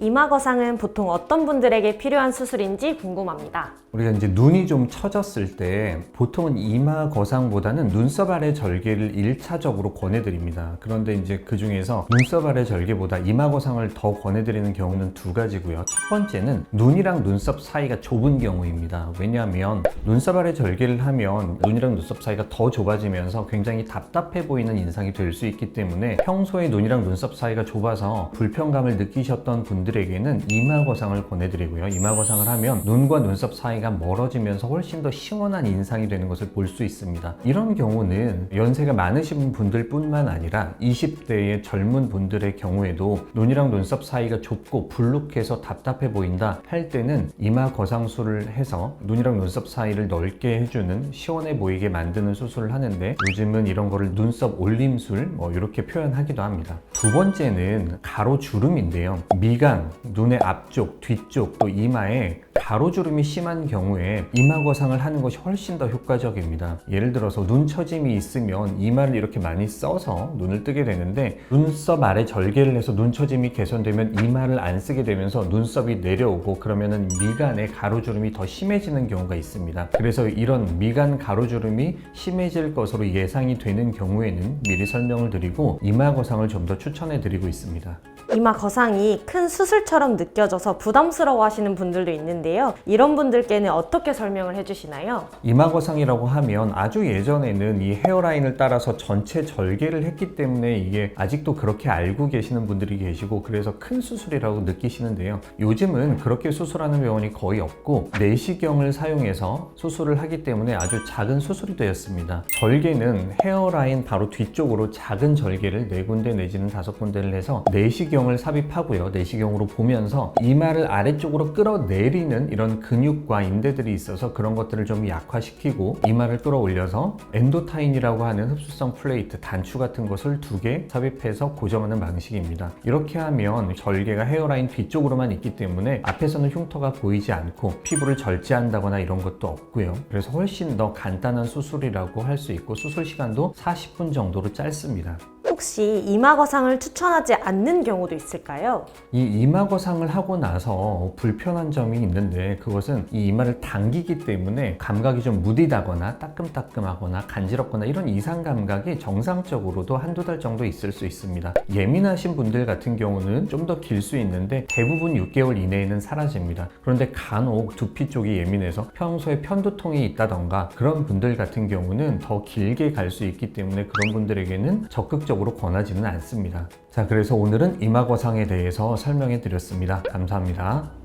이마 거상은 보통 어떤 분들에게 필요한 수술인지 궁금합니다. 우리가 이제 눈이 좀 처졌을 때 보통은 이마 거상보다는 눈썹 아래 절개를 1차적으로 권해드립니다. 그런데 이제 그 중에서 눈썹 아래 절개보다 이마 거상을 더 권해드리는 경우는 두 가지고요. 첫 번째는 눈이랑 눈썹 사이가 좁은 경우입니다. 왜냐하면 눈썹 아래 절개를 하면 눈이랑 눈썹 사이가 더 좁아지면서 굉장히 답답해 보이는 인상이 될 수 있기 때문에 평소에 눈이랑 눈썹 사이가 좁아서 불편감을 느끼셨던 분들 에게는 이마 거상을 권해드리고요. 이마 거상을 하면 눈과 눈썹 사이가 멀어지면서 훨씬 더 시원한 인상이 되는 것을 볼 수 있습니다. 이런 경우는 연세가 많으신 분들 뿐만 아니라 20대의 젊은 분들의 경우에도 눈이랑 눈썹 사이가 좁고 불룩해서 답답해 보인다 할 때는 이마 거상술을 해서 눈이랑 눈썹 사이를 넓게 해주는 시원해 보이게 만드는 수술을 하는데 요즘은 이런 거를 눈썹 올림술 뭐 이렇게 표현하기도 합니다. 두 번째는 가로 주름인데요. 미간, 눈의 앞쪽, 뒤쪽 또 이마에 가로주름이 심한 경우에 이마 거상을 하는 것이 훨씬 더 효과적입니다. 예를 들어서 눈 처짐이 있으면 이마를 이렇게 많이 써서 눈을 뜨게 되는데 눈썹 아래 절개를 해서 눈 처짐이 개선되면 이마를 안 쓰게 되면서 눈썹이 내려오고 그러면은 미간에 가로주름이 더 심해지는 경우가 있습니다. 그래서 이런 미간 가로주름이 심해질 것으로 예상이 되는 경우에는 미리 설명을 드리고 이마 거상을 좀 더 추천해 드리고 있습니다. 이마 거상이 큰 수술 처럼 느껴져서 부담스러워 하시는 분들도 있는데요. 이런 분들께는 어떻게 설명을 해주시나요? 이마거상이라고 하면 아주 예전에는 이 헤어라인을 따라서 전체 절개를 했기 때문에 이게 아직도 그렇게 알고 계시는 분들이 계시고 그래서 큰 수술이라고 느끼시는데요. 요즘은 그렇게 수술하는 병원이 거의 없고 내시경을 사용해서 수술을 하기 때문에 아주 작은 수술이 되었습니다. 절개는 헤어라인 바로 뒤쪽으로 작은 절개를 네 군데 내지는 다섯 군데를 해서 내시경을 삽입하고요. 내시경으로 보면서 이마를 아래쪽으로 끌어내리는 이런 근육과 인대들이 있어서 그런 것들을 좀 약화시키고 이마를 끌어올려서 엔도타인이라고 하는 흡수성 플레이트 단추 같은 것을 두 개 삽입해서 고정하는 방식입니다. 이렇게 하면 절개가 헤어라인 뒤쪽으로만 있기 때문에 앞에서는 흉터가 보이지 않고 피부를 절제한다거나 이런 것도 없고요. 그래서 훨씬 더 간단한 수술이라고 할 수 있고 수술 시간도 40분 정도로 짧습니다. 혹시 이마 거상을 추천하지 않는 경우도 있을까요? 이 이마 거상을 하고 나서 불편한 점이 있는데 그것은 이 이마를 당기기 때문에 감각이 좀 무디다거나 따끔따끔하거나 간지럽거나 이런 이상 감각이 정상적으로도 한두 달 정도 있을 수 있습니다. 예민하신 분들 같은 경우는 좀 더 길 수 있는데 대부분 6개월 이내에는 사라집니다. 그런데 간혹 두피 쪽이 예민해서 평소에 편두통이 있다던가 그런 분들 같은 경우는 더 길게 갈 수 있기 때문에 그런 분들에게는 적극 적으로 권하지는 않습니다. 자, 그래서 오늘은 이마 거상에 대해서 설명해 드렸습니다. 감사합니다.